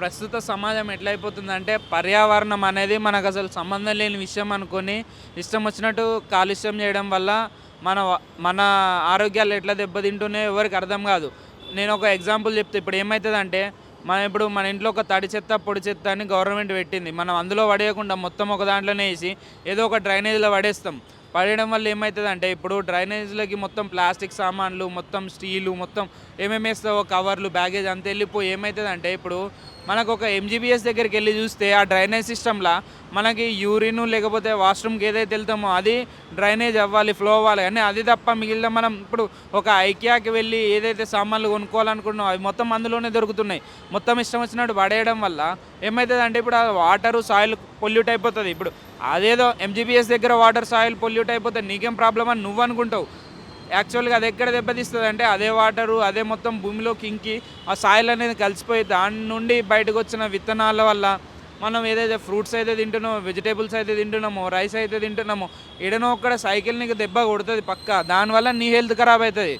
ప్రస్తుత సమాజం ఎట్లయిపోతుందంటే పర్యావరణం అనేది మనకు అసలు సంబంధం లేని విషయం అనుకొని ఇష్టం వచ్చినట్టు కాలుష్యం చేయడం వల్ల మన మన ఆరోగ్యాలు ఎట్లా దెబ్బతింటున్నాయో ఎవరికి అర్థం కాదు. నేను ఒక ఎగ్జాంపుల్ చెప్తే. ఇప్పుడు ఏమవుతుందంటే మనం ఇప్పుడు మన ఇంట్లో ఒక తడి చెత్త పొడి చెత్త అని గవర్నమెంట్ పెట్టింది. మనం అందులో పడేయకుండా మొత్తం ఒక దాంట్లోనే వేసి ఏదో ఒక డ్రైనేజ్లో పడేస్తాం. పడేయడం వల్ల ఏమవుతుందంటే ఇప్పుడు డ్రైనేజ్లకి మొత్తం ప్లాస్టిక్ సామాన్లు మొత్తం స్టీలు మొత్తం ఏమేమి వేస్తావో కవర్లు బ్యాగేజ్ అంతా వెళ్ళిపోయి ఏమవుతుందంటే ఇప్పుడు మనకు ఒక ఎంజీబీఎస్ దగ్గరికి వెళ్ళి చూస్తే ఆ డ్రైనేజ్ సిస్టంలో మనకి యూరిన్ లేకపోతే వాష్రూమ్కి ఏదైతే వెళ్తామో అది డ్రైనేజ్ అవ్వాలి ఫ్లో అవ్వాలి కానీ అది తప్ప మిగిలిన మనం ఇప్పుడు ఒక ఐకియాకి వెళ్ళి ఏదైతే సామాన్లు కొనుక్కోవాలనుకుంటున్నామో అవి మొత్తం అందులోనే దొరుకుతున్నాయి. మొత్తం ఇష్టం వచ్చినట్టు పడేయడం వల్ల ఏమవుతుంది అంటే ఇప్పుడు ఆ వాటరు సాయిల్ పొల్యూట్ అయిపోతుంది. ఇప్పుడు అదేదో ఎంజీబీఎస్ దగ్గర వాటర్ సాయిల్ పొల్యూట్ అయిపోతే నీకేం ప్రాబ్లం అని నువ్వు అనుకుంటావు. యాక్చువల్గా అది ఎక్కడ దెబ్బతీస్తుంది అంటే అదే వాటరు అదే మొత్తం భూమిలోకి ఇంకి ఆ సాయిల్ అనేది కలిసిపోయి దాని నుండి బయటకు వచ్చిన విత్తనాల వల్ల మనం ఏదైతే ఫ్రూట్స్ అయితే తింటున్నామో వెజిటేబుల్స్ అయితే తింటున్నామో రైస్ అయితే తింటున్నామో ఎడనో ఒక్కడ సైకిల్ నీకు దెబ్బ కొడుతుంది పక్క. దానివల్ల నీ హెల్త్ ఖరాబ్ అవుతుంది.